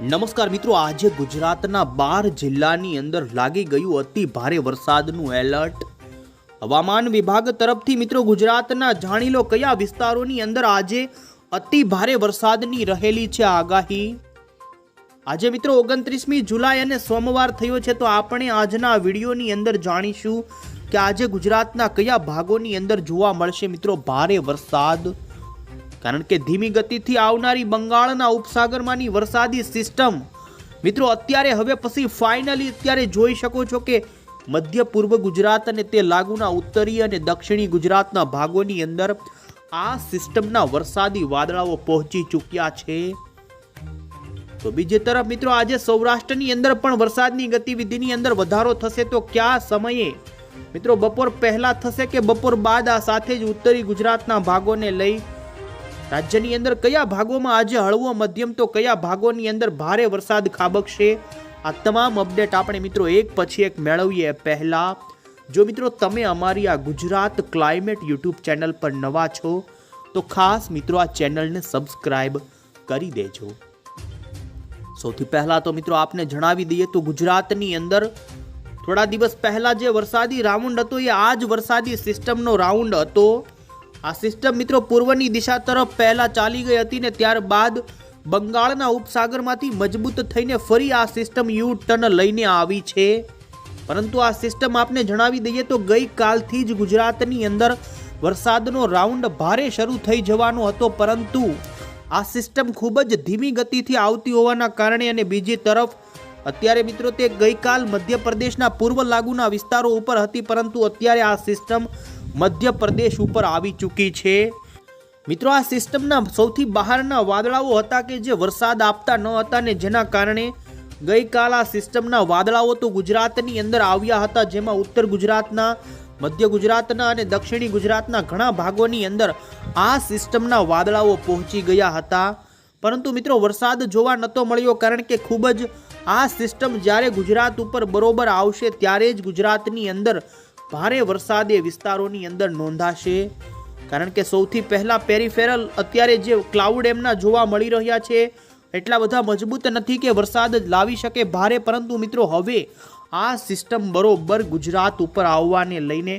નમસ્કાર મિત્રો, આજે ગુજરાતના બાર જિલ્લાની અંદર લાગી ગયું અતિ ભારે વરસાદનું એલર્ટ. હવામાન વિભાગ તરફથી મિત્રો, ગુજરાતના જાણી લો કયા વિસ્તારોની અંદર આજે અતિ ભારે વરસાદની રહેલી છે આગાહી. આજે મિત્રો, ઓગણત્રીસમી જુલાઈ અને સોમવાર થયો છે, તો આપણે આજના વિડીયોની અંદર જાણીશું કે આજે ગુજરાતના કયા ભાગોની અંદર જોવા મળશે મિત્રો, ભારે વરસાદ. કારણ કે ધીમી ગતિથી આવનારી બંગાળના ઉપસાગરમાંની વરસાદી સિસ્ટમ. મિત્રો, અત્યારે હવે પછી ફાઇનલી અત્યારે જોઈ શકો છો કે મધ્ય પૂર્વ ગુજરાત અને તે લાગુના ઉત્તરીય અને દક્ષિણી ગુજરાતના ભાગોની અંદર આ સિસ્ટમના વરસાદી વાદળાઓ પહોંચી ચૂક્યા છે. તો બીજી તરફ મિત્રો, આજે સૌરાષ્ટ્રની અંદર પણ વરસાદની ગતિવિધિની અંદર વધારો થશે તો કયા સમયે? મિત્રો, બપોર પહેલા થશે કે બપોર બાદ આ સાથે જ ઉત્તરી ગુજરાતના ભાગોને લઈ રાજ્યની અંદર કયા ભાગોમાં આજે હળવો મધ્યમ તો કયા ભાગોની અંદર ભારે વરસાદ ખાબકશે? આ તમામ અપડેટ આપણે મિત્રો એક પછી એક મેળવીએ. પહેલા, જો મિત્રો તમે અમારી આ ગુજરાત ક્લાઇમેટ યુટ્યુબ ચેનલ પર નવા છો, તો ખાસ મિત્રો આ ચેનલને સબસ્ક્રાઇબ કરી દેજો. સૌથી પહેલાં તો મિત્રો આપને જણાવી દઈએ તો ગુજરાતની અંદર થોડા દિવસ પહેલાં જે વરસાદી રાઉન્ડ હતો એ આ જ વરસાદી સિસ્ટમનો રાઉન્ડ હતો. આ સિસ્ટમ મિત્રો પૂર્વની દિશા તરફ પહેલા ચાલી ગઈ હતી ને ત્યારબાદ બંગાળના ઉપસાગરમાંથી મજબૂત થઈને ફરી આ સિસ્ટમ યુ ટર્ન લઈને આવી છે. પરંતુ આ સિસ્ટમ આપને જણાવી દઈએ તો ગઈકાલથી જ ગુજરાતની અંદર વરસાદનો રાઉન્ડ ભારે શરૂ થઈ જવાનો હતો, પરંતુ આ સિસ્ટમ ખૂબ જ ધીમી ગતિથી આવતી હોવાના કારણે અને બીજી તરફ અત્યારે મિત્રો તે ગઈકાલ મધ્યપ્રદેશના પૂર્વ લાગુના વિસ્તારો ઉપર હતી, પરંતુ અત્યારે આ સિસ્ટમ મધ્યપ્રદેશ ઉપર આવી ચૂકી છે. મિત્રો, આ સિસ્ટમના સૌથી બહારના વાદળાઓ હતા કે જે વરસાદ આપતા ન હતા ને જેના કારણે ગઈકાલ આ સિસ્ટમના વાદળાઓ તો ગુજરાતની અંદર આવ્યા હતા, જેમાં ઉત્તર ગુજરાતના, મધ્ય ગુજરાતના અને દક્ષિણી ગુજરાતના ઘણા ભાગોની અંદર આ સિસ્ટમના વાદળાઓ પહોંચી ગયા હતા. પરંતુ મિત્રો, વરસાદ જોવા નહોતો મળ્યો કારણ કે ખૂબ જ આ સિસ્ટમ જ્યારે ગુજરાત ઉપર બરોબર આવશે ત્યારે જ ગુજરાતની અંદર ભારે વરસાદ એ વિસ્તારોની અંદર નોંધાશે. કારણ કે સૌથી પહેલા પેરીફેરલ અત્યારે જે ક્લાઉડ એમના જોવા મળી રહ્યા છે, એટલા બધા મજબૂત નથી કે વરસાદ લાવી શકે ભારે, પરંતુ મિત્રો હવે આ સિસ્ટમ બરોબર ગુજરાત ઉપર આવવાને લઈને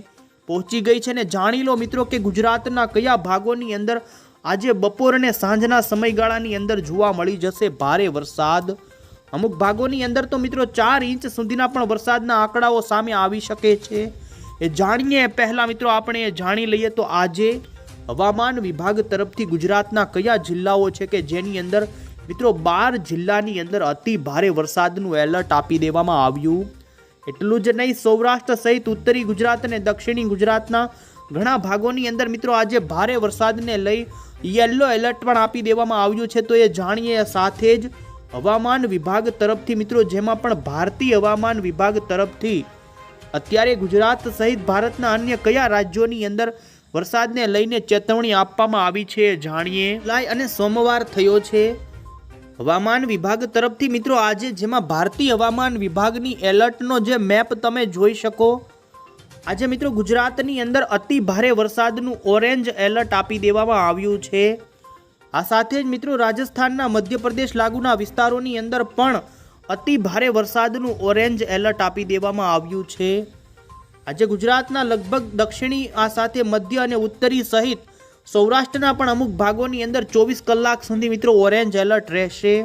પહોંચી ગઈ છે ને જાણી લો મિત્રો કે ગુજરાતના કયા ભાગોની અંદર આજે બપોર અને સાંજના સમયગાળાની અંદર જોવા મળી જશે ભારે વરસાદ. અમુક ભાગોની અંદર તો મિત્રો ચાર ઇંચ સુધીના પણ વરસાદના આંકડાઓ સામે આવી શકે છે. એ જાણીએ. પહેલા મિત્રો આપણે જાણી લઈએ તો આજે હવામાન વિભાગ તરફથી ગુજરાતના કયા જિલ્લાઓ છે કે જેની અંદર મિત્રો બાર જિલ્લાની અંદર અતિ ભારે વરસાદનું એલર્ટ આપી દેવામાં આવ્યું? એટલું જ નહીં, સૌરાષ્ટ્ર સહિત ઉત્તરી ગુજરાત અને દક્ષિણી ગુજરાતના ઘણા ભાગોની અંદર મિત્રો આજે ભારે વરસાદને લઈ યલો એલર્ટ પણ આપી દેવામાં આવ્યું છે. તો એ જાણીએ સાથે જ હવામાન વિભાગ તરફથી મિત્રો જેમાં પણ ભારતીય હવામાન વિભાગ તરફથી અત્યારે ગુજરાત સહિત ભારતના અન્ય કયા રાજ્યોની અંદર વરસાદને લઈને ચેતવણી આપવામાં આવી છે જાણીએ? જુલાઈ અને સોમવાર થયો છે. હવામાન વિભાગ તરફથી મિત્રો આજે જેમાં ભારતીય હવામાન વિભાગની એલર્ટનો જે મેપ તમે જોઈ શકો. આજે મિત્રો ગુજરાતની અંદર અતિ ભારે વરસાદનું ઓરેન્જ એલર્ટ આપી દેવામાં આવ્યું છે. આ સાથે જ મિત્રો રાજસ્થાનના મધ્યપ્રદેશ લાગુના વિસ્તારોની અંદર પણ અતિ ભારે વરસાદનું ઓરેન્જ એલર્ટ આપી દેવામાં આવ્યું છે. આજે ગુજરાતના લગભગ દક્ષિણી, આ સાથે મધ્ય અને ઉત્તરી સહિત સૌરાષ્ટ્રના પણ અમુક ભાગોની અંદર ચોવીસ કલાક સુધી મિત્રો ઓરેન્જ એલર્ટ રહેશે.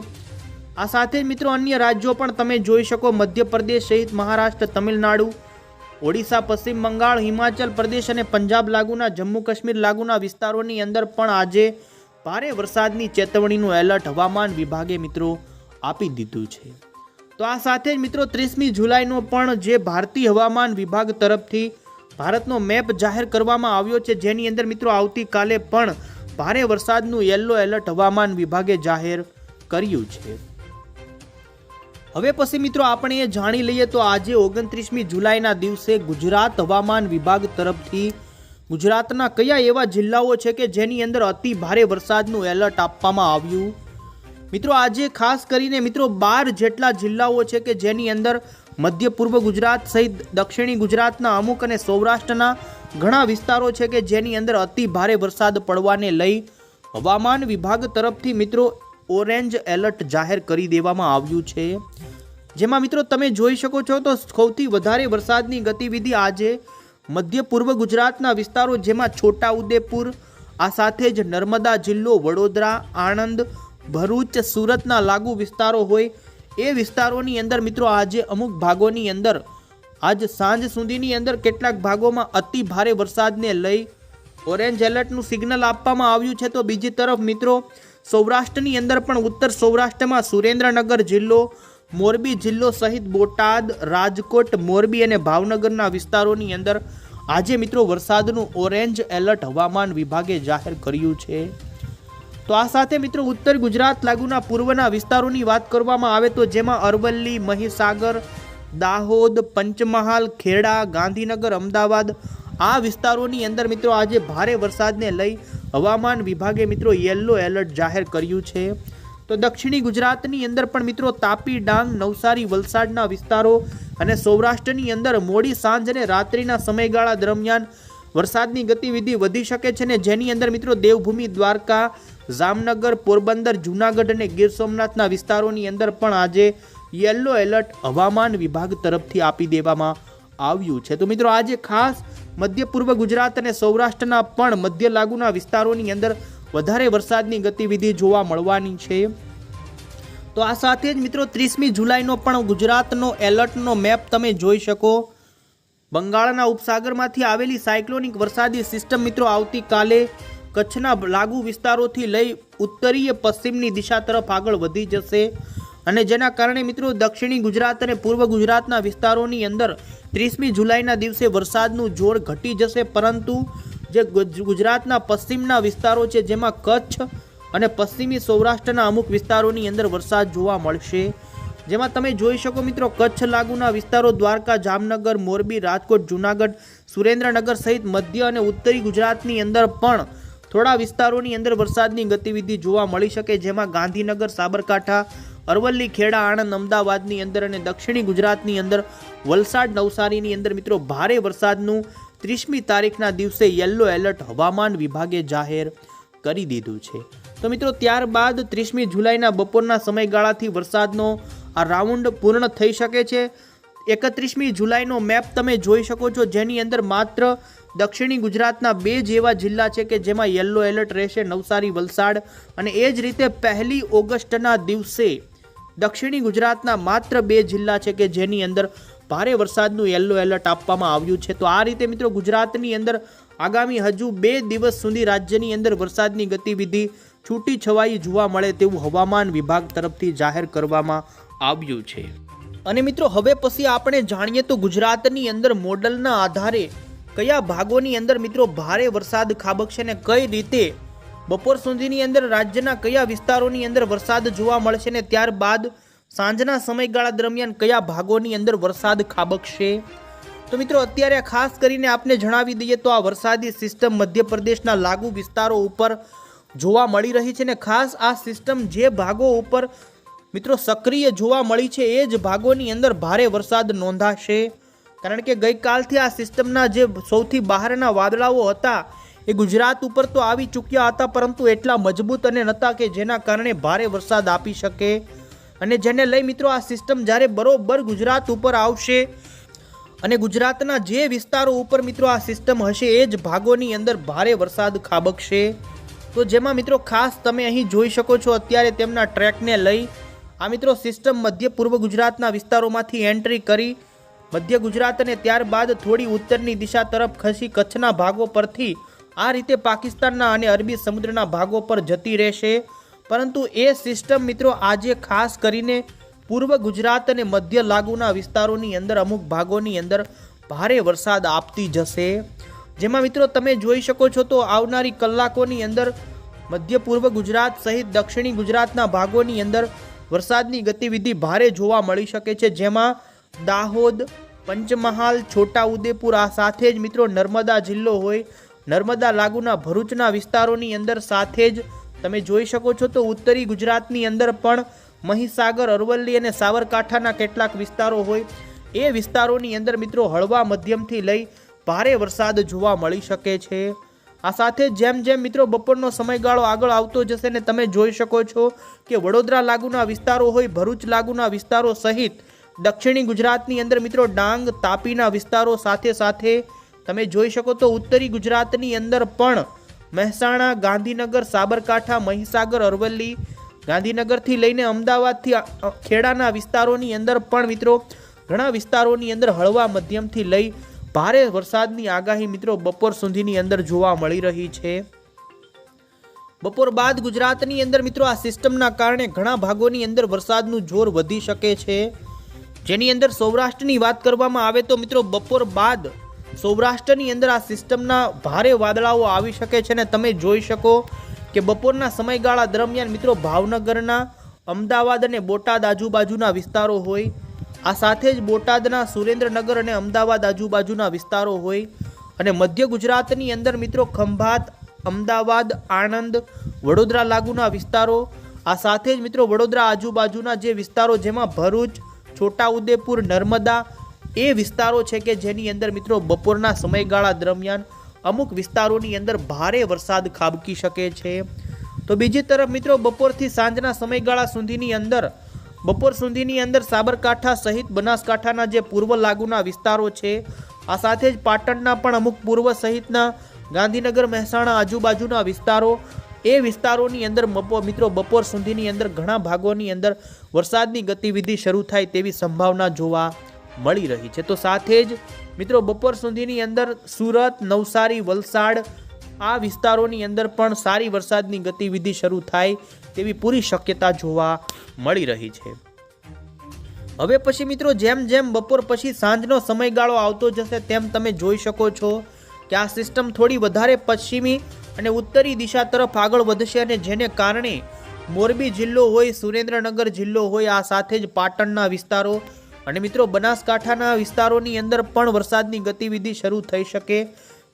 આ સાથે મિત્રો અન્ય રાજ્યો પણ તમે જોઈ શકો, મધ્યપ્રદેશ સહિત મહારાષ્ટ્ર, તમિલનાડુ, ઓડિશા, પશ્ચિમ બંગાળ, હિમાચલ પ્રદેશ અને પંજાબ લાગુના, જમ્મુ કાશ્મીર લાગુના વિસ્તારોની અંદર પણ આજે ભારે વરસાદની ચેતવણીનું એલર્ટ હવામાન વિભાગે મિત્રો આપી દીધું છે. તો આ સાથે જ મિત્રો ત્રીસમી જુલાઈનો પણ જે ભારતીય હવામાન વિભાગ તરફથી ભારતનો મેપ જાહેર કરવામાં આવ્યો છે, જેની અંદર મિત્રો આવતીકાલે પણ ભારે વરસાદનું યલો એલર્ટ હવામાન વિભાગે જાહેર કર્યું છે. હવે પછી મિત્રો આપણે એ જાણી લઈએ તો આજે ઓગણત્રીસમી જુલાઈના દિવસે ગુજરાત હવામાન વિભાગ તરફથી ગુજરાતના કયા એવા જિલ્લાઓ છે કે જેની અંદર અતિ ભારે વરસાદનું એલર્ટ આપવામાં આવ્યું? મિત્રો, આજે ખાસ કરીને મિત્રો, બાર જેટલા જિલ્લાઓ છે કે જેની અંદર મધ્ય પૂર્વ ગુજરાત સહિત દક્ષિણી ગુજરાતના અમુક અને સૌરાષ્ટ્રના ઘણા વિસ્તારો છે કે જેની અંદર અતિ ભારે વરસાદ પડવાને લઈ હવામાન વિભાગ તરફથી મિત્રો, ઓરેન્જ એલર્ટ જાહેર કરી દેવામાં આવ્યું છે. જેમાં મિત્રો, તમે જોઈ શકો છો તો સૌથી વધારે વરસાદની ગતિવિધિ આજે મધ્ય પૂર્વ ગુજરાતના વિસ્તારો, જેમાં છોટાઉદેપુર, આ સાથે જ નર્મદા જિલ્લો, વડોદરા, આણંદ ભરૂચ સુરતના લાગુ વિસ્તારો હોય એ વિસ્તારોની અંદર મિત્રો આજે અમુક ભાગોની અંદર, આજ સાંજ સુધીની અંદર કેટલાક ભાગોમાં અતિ ભારે વરસાદને લઈ ઓરેન્જ એલર્ટનું સિગ્નલ આપવામાં આવ્યું છે. તો બીજી તરફ મિત્રો, સૌરાષ્ટ્રની અંદર પણ ઉત્તર સૌરાષ્ટ્રમાં સુરેન્દ્રનગર જિલ્લો, મોરબી જિલ્લો સહિત બોટાદ, રાજકોટ, મોરબી અને ભાવનગરના વિસ્તારોની અંદર આજે મિત્રો વરસાદનું ઓરેન્જ એલર્ટ હવામાન વિભાગે જાહેર કર્યું છે. તો આ સાથે મિત્રો ઉત્તર ગુજરાત લાગુના પૂર્વના વિસ્તારોની વાત કરવામાં આવે તો જેમાં અરવલ્લી, મહીસાગર, દાહોદ, પંચમહાલ, ખેડા, ગાંધીનગર, અમદાવાદ આ વિસ્તારોની અંદર મિત્રો આજે ભારે વરસાદને લઈ હવામાન વિભાગે મિત્રો યલો એલર્ટ જાહેર કર્યું છે. તો દક્ષિણી ગુજરાતની અંદર પણ મિત્રો તાપી ડાંગ, નવસારી, વલસાડના વિસ્તારો અને સૌરાષ્ટ્રની અંદર મોડી સાંજ અને રાત્રિના સમયગાળા દરમિયાન વરસાદની ગતિવિધિ વધી શકે છે ને જેની અંદર મિત્રો દેવભૂમિ દ્વારકા જામનગર, પોરબંદર, જૂનાગઢ અને ગીર સોમનાથના વિસ્તારોની અંદર પણ આજે યલો એલર્ટ હવામાન વિભાગ તરફથી આપી દેવામાં આવ્યું છે. તો મિત્રો, આજે ખાસ મધ્ય પૂર્વ ગુજરાત અને સૌરાષ્ટ્રના પણ મધ્ય લાગુના વિસ્તારોની અંદર વધારે વરસાદની ગતિવિધિ જોવા મળવાની છે. તો આ સાથે જ મિત્રો, ત્રીસમી જુલાઈનો પણ ગુજરાતનો એલર્ટનો મેપ તમે જોઈ શકો. બંગાળના ઉપસાગરમાંથી આવેલી સાયક્લોનિક વરસાદી સિસ્ટમ મિત્રો, આવતીકાલે કચ્છના લાગુ વિસ્તારોથી લઈ ઉત્તરીય પશ્ચિમની દિશા તરફ આગળ વધી જશે. અને જેના કારણે મિત્રો દક્ષિણી ગુજરાત અને પૂર્વ ગુજરાતના વિસ્તારોની અંદર ત્રીસમી જુલાઈના દિવસે વરસાદનું જોર ઘટી જશે. પરંતુ જે ગુજ- ગુજરાતના પશ્ચિમના વિસ્તારો છે, જેમાં કચ્છ અને પશ્ચિમી સૌરાષ્ટ્રના અમુક વિસ્તારોની અંદર વરસાદ જોવા મળશે. જેમાં તમે જોઈ શકો મિત્રો, કચ્છ લાગુના વિસ્તારો દ્વારકા, જામનગર, મોરબી, રાજકોટ, જૂનાગઢ, સુરેન્દ્રનગર સહિત મધ્ય અને ઉત્તરી ગુજરાતની અંદર પણ થોડા વિસ્તારોની અંદર વરસાદની ગતિવિધિ જોવા મળી શકે, જેમાં ગાંધીનગર, સાબરકાંઠા, અરવલ્લી, ખેડા, આણંદ, અમદાવાદની અંદર અને દક્ષિણી ગુજરાતની અંદર વલસાડ, નવસારીની અંદર મિત્રો ભારે વરસાદનું ત્રીસમી તારીખના દિવસે યલો એલર્ટ હવામાન વિભાગે જાહેર કરી દીધું છે. તો મિત્રો, ત્યારબાદ ત્રીસમી જુલાઈના બપોરના સમયગાળાથી વરસાદનો આ રાઉન્ડ પૂર્ણ થઈ શકે છે. એકત્રીસમી જુલાઈનો મેપ તમે જોઈ શકો છો, જેની અંદર માત્ર દક્ષિણી ગુજરાતના બે જ એવા જિલ્લા છે કે જેમાં યલો એલર્ટ રહેશે, નવસારી, વલસાડ. અને એ જ રીતે પહેલી ઓગસ્ટના દિવસે દક્ષિણી ગુજરાતના માત્ર બે જિલ્લા છે કે જેની અંદર ભારે વરસાદનું યલો એલર્ટ આપવામાં આવ્યું છે. તો આ રીતે મિત્રો ગુજરાતની અંદર આગામી હજુ બે દિવસ સુધી રાજ્યની અંદર વરસાદની ગતિવિધિ છૂટી છવાઈ જોવા મળે તેવું હવામાન વિભાગ તરફથી જાહેર કરવામાં આવ્યું છે. અને મિત્રો હવે પછી આપણે જાણીએ તો ગુજરાતની અંદર મોડલના આધારે કયા ભાગોની અંદર મિત્રો ભારે વરસાદ ખાબકશે ને કઈ રીતે? બપોર સુધીની અંદર રાજ્યના કયા વિસ્તારોની અંદર વરસાદ જોવા મળશે ને ત્યારબાદ સાંજના સમયગાળા દરમિયાન કયા ભાગોની અંદર વરસાદ ખાબકશે? તો મિત્રો અત્યારે ખાસ કરીને આપને જણાવી દઈએ તો આ વરસાદી સિસ્ટમ મધ્યપ્રદેશના લાગુ વિસ્તારો ઉપર જોવા મળી રહી છે ને ખાસ આ સિસ્ટમ જે ભાગો ઉપર મિત્રો સક્રિય જોવા મળી છે એ જ ભાગોની અંદર ભારે વરસાદ નોંધાશે. કારણ કે ગઈકાલથી આ સિસ્ટમના જે સૌથી બહારના વાદળાઓ હતા, એ ગુજરાત ઉપર તો આવી ચૂક્યા હતા, પરંતુ એટલા મજબૂત અને નહોતા કે જેના કારણે ભારે વરસાદ આપી શકે. અને જેને લઈ મિત્રો આ સિસ્ટમ જ્યારે બરોબર ગુજરાત ઉપર આવશે અને ગુજરાતના જે વિસ્તારો ઉપર મિત્રો આ સિસ્ટમ હશે, એ જ ભાગોની અંદર ભારે વરસાદ ખાબકશે. તો જેમાં મિત્રો ખાસ તમે અહીં જોઈ શકો છો, અત્યારે તેમના ટ્રેકને લઈ આ મિત્રો સિસ્ટમ મધ્ય પૂર્વ ગુજરાતના વિસ્તારોમાંથી એન્ટ્રી કરી મધ્ય ગુજરાત અને ત્યારબાદ થોડી ઉત્તરની દિશા તરફ ખસી કચ્છના ભાગો પરથી આ રીતે પાકિસ્તાનના અને અરબી સમુદ્રના ભાગો પર જતી રહેશે. પરંતુ એ સિસ્ટમ મિત્રો આજે ખાસ કરીને પૂર્વ ગુજરાત અને મધ્ય લાગુના વિસ્તારોની અંદર અમુક ભાગોની અંદર ભારે વરસાદ આપતી જશે. જેમાં મિત્રો તમે જોઈ શકો છો તો આવનારી કલાકોની અંદર મધ્ય પૂર્વ ગુજરાત સહિત દક્ષિણી ગુજરાતના ભાગોની અંદર વરસાદની ગતિવિધિ ભારે જોવા મળી શકે છે. જેમાં દાહોદ પંચમહાલ, છોટાઉદેપુર આ સાથે જ મિત્રો નર્મદા જિલ્લો હોય. નર્મદા લાગુના ભરૂચના વિસ્તારોની અંદર સાથે જ તમે જોઈ શકો છો તો ઉત્તરી ગુજરાતની અંદર પણ મહીસાગર, અરવલ્લી અને સાવરકાંઠાના કેટલાક વિસ્તારો હોય. એ વિસ્તારોની અંદર મિત્રો હળવા મધ્યમથી લઈ ભારે વરસાદ જોવા મળી શકે છે. આ સાથે જેમ જેમ મિત્રો બપોરનો સમયગાળો આગળ આવતો જશે ને તમે જોઈ શકો છો કે વડોદરા લાગુના વિસ્તારો હોય, ભરૂચ લાગુના વિસ્તારો સહિત દક્ષિણી ગુજરાતની અંદર મિત્રો ડાંગ, તાપીના વિસ્તારો સાથે સાથે તમે જોઈ શકો તો ઉત્તરી ગુજરાતની અંદર પણ મહેસાણા, ગાંધીનગર, સાબરકાંઠા, મહીસાગર, અરવલ્લી, ગાંધીનગરથી લઈને અમદાવાદથી ખેડાના વિસ્તારોની અંદર પણ મિત્રો ઘણા વિસ્તારોની અંદર હળવા મધ્યમથી લઈ ભારે વરસાદની આગાહી મિત્રો બપોર સુધીની અંદર જોવા મળી રહી છે. બપોર બાદ ગુજરાતની અંદર મિત્રો આ સિસ્ટમના કારણે ઘણા ભાગોની અંદર વરસાદનું જોર વધી શકે છે. જેની અંદર સૌરાષ્ટ્રની વાત કરવામાં આવે તો મિત્રો બપોર બાદ સૌરાષ્ટ્રની અંદર આ સિસ્ટમના ભારે વાદળાઓ આવી શકે છે ને તમે જોઈ શકો કે બપોરના સમયગાળા દરમિયાન મિત્રો ભાવનગરના, અમદાવાદ અને બોટાદ આજુબાજુના વિસ્તારો હોય, આ સાથે જ બોટાદના સુરેન્દ્રનગર અને અમદાવાદ આજુબાજુના વિસ્તારો હોય અને મધ્ય ગુજરાતની અંદર મિત્રો ખંભાત, અમદાવાદ, આણંદ, વડોદરા લાગુના વિસ્તારો, આ સાથે જ મિત્રો વડોદરા આજુબાજુના જે વિસ્તારો જેમાં ભરૂચ છોટાઉદેપુર, નર્મદા એ વિસ્તારો છે કે જેની અંદર મિત્રો બપોરના સમયગાળા દરમિયાન અમુક વિસ્તારોની અંદર ભારે વરસાદ ખાબકી શકે છે. તો બીજી તરફ મિત્રો બપોરથી સાંજના સમયગાળા સુધીની અંદર, બપોર સુધીની અંદર સાબરકાંઠા સહિત બનાસકાંઠાના જે પૂર્વ લાગુના વિસ્તારો છે, આ સાથે જ પાટણના પણ અમુક પૂર્વ સહિતના ગાંધીનગર, મહેસાણા આજુબાજુના વિસ્તારો એ વિસ્તારોની અંદર બપોર, મિત્રો, બપોર સુધીની અંદર ઘણા ભાગોની અંદર વરસાદની ગતિવિધિ શરૂ થાય તેવી સંભાવના જોવા મળી રહી છે. તો સાથે જ, મિત્રો, બપોર સુધીની અંદર સુરત, નવસારી, વલસાડ આ વિસ્તારોની અંદર પણ સારી વરસાદની ગતિવિધિ શરૂ થાય તેવી પૂરી શક્યતા જોવા મળી રહી છે. હવે પછી, મિત્રો, જેમ જેમ બપોર પછી સાંજનો સમયગાળો આવતો જશે, તેમ તમે જોઈ શકો છો કે આ સિસ્ટમ થોડી વધારે પશ્ચિમી અને ઉત્તરી દિશા તરફ આગળ વધશે અને જેને કારણે મોરબી જિલ્લો હોય, સુરેન્દ્રનગર જિલ્લો હોય, આ સાથે જ પાટણના વિસ્તારો અને મિત્રો બનાસકાંઠાના વિસ્તારોની અંદર પણ વરસાદની ગતિવિધિ શરૂ થઈ શકે.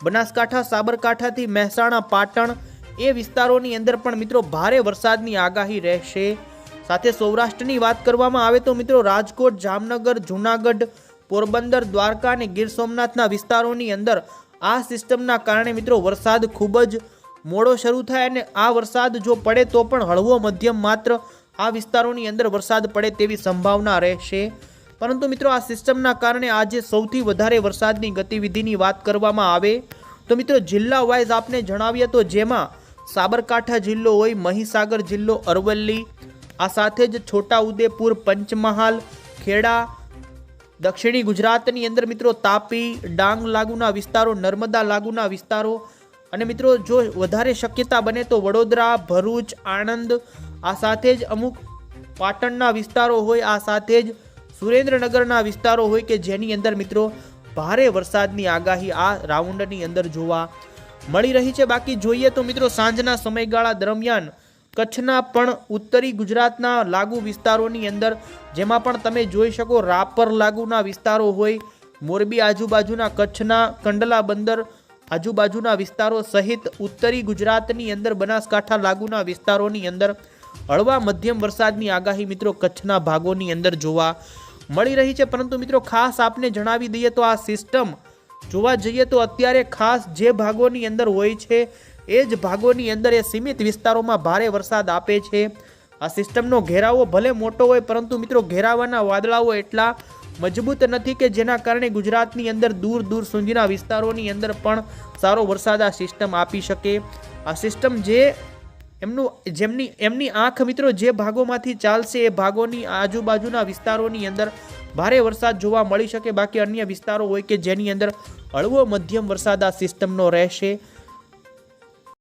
બનાસકાંઠા, સાબરકાંઠાથી મહેસાણા, પાટણ એ વિસ્તારોની અંદર પણ મિત્રો ભારે વરસાદની આગાહી રહેશે. સાથે સૌરાષ્ટ્રની વાત કરવામાં આવે તો મિત્રો રાજકોટ, જામનગર, જૂનાગઢ, પોરબંદર, દ્વારકા અને ગીર સોમનાથના વિસ્તારોની અંદર આ સિસ્ટમના કારણે મિત્રો વરસાદ ખૂબ જ મોડો શરૂ થાય અને આ વરસાદ જો પડે તો પણ હળવો મધ્યમ માત્ર આ વિસ્તારોની અંદર વરસાદ પડે તેવી સંભાવના રહેશે. પરંતુ મિત્રો આ સિસ્ટમના કારણે આજે સૌથી વધારે વરસાદની ગતિવિધિની વાત કરવામાં આવે તો મિત્રો જિલ્લા વાઇઝ આપને જણાવીએ તો જેમાં સાબરકાંઠા જિલ્લો હોય, મહીસાગર જિલ્લો, અરવલ્લી, આ સાથે જ છોટાઉદેપુર, પંચમહાલ, ખેડા દક્ષિણી ગુજરાતની અંદર મિત્રો તાપી, ડાંગ લાગુના વિસ્તારો, નર્મદા લાગુના વિસ્તારો. અને મિત્રો જો વધારે શક્યતા બને તો વડોદરા, ભરૂચ, આણંદ, આ સાથે જ અમુક પાટણના વિસ્તારો હોય, આ સાથે જ સુરેન્દ્રનગરના વિસ્તારો હોય કે જેની અંદર મિત્રો ભારે વરસાદની આગાહી આ રાઉન્ડની અંદર જોવા મળી રહી છે. બાકી જોઈએ તો મિત્રો સાંજના સમયગાળા દરમિયાન કચ્છના પણ ઉત્તરી ગુજરાતના લાગુ વિસ્તારોની અંદર, જેમાં પણ તમે જોઈ શકો રાપર લાગુના વિસ્તારો હોય, મોરબી આજુબાજુના કચ્છના કંડલા બંદર આજુબાજુના વિસ્તારો સહિત ઉત્તરી ગુજરાતની અંદર બનાસકાંઠા લાગુના વિસ્તારોની અંદર, હળવા મધ્યમ વરસાદની આગાહી મિત્રો કચ્છના ભાગોની અંદર જોવા મળી રહી છે. પરંતુ મિત્રો ખાસ આપને જણાવી દઈએ તો આ સિસ્ટમ, જોવા જઈએ તો અત્યારે ખાસ જે ભાગોની અંદર હોય છે એ જ ભાગોની અંદર એ સીમિત વિસ્તારોમાં ભારે વરસાદ આપે છે. આ સિસ્ટમનો ઘેરાવો ભલે મોટો હોય, પરંતુ મિત્રો ઘેરાવાના વાદળાઓ એટલા મજબૂત નથી કે જેના કારણે ગુજરાતની અંદર દૂર દૂર સુધીના વિસ્તારોની અંદર પણ સારો વરસાદ આ સિસ્ટમ આપી શકે. આ સિસ્ટમ જે એમનું, જેમની, એમની આંખ મિત્રો જે ભાગોમાંથી ચાલશે એ ભાગોની આજુબાજુના વિસ્તારોની અંદર ભારે વરસાદ જોવા મળી શકે. બાકી અન્ય વિસ્તારો હોય કે જેની અંદર હળવો મધ્યમ વરસાદ આ સિસ્ટમનો રહેશે.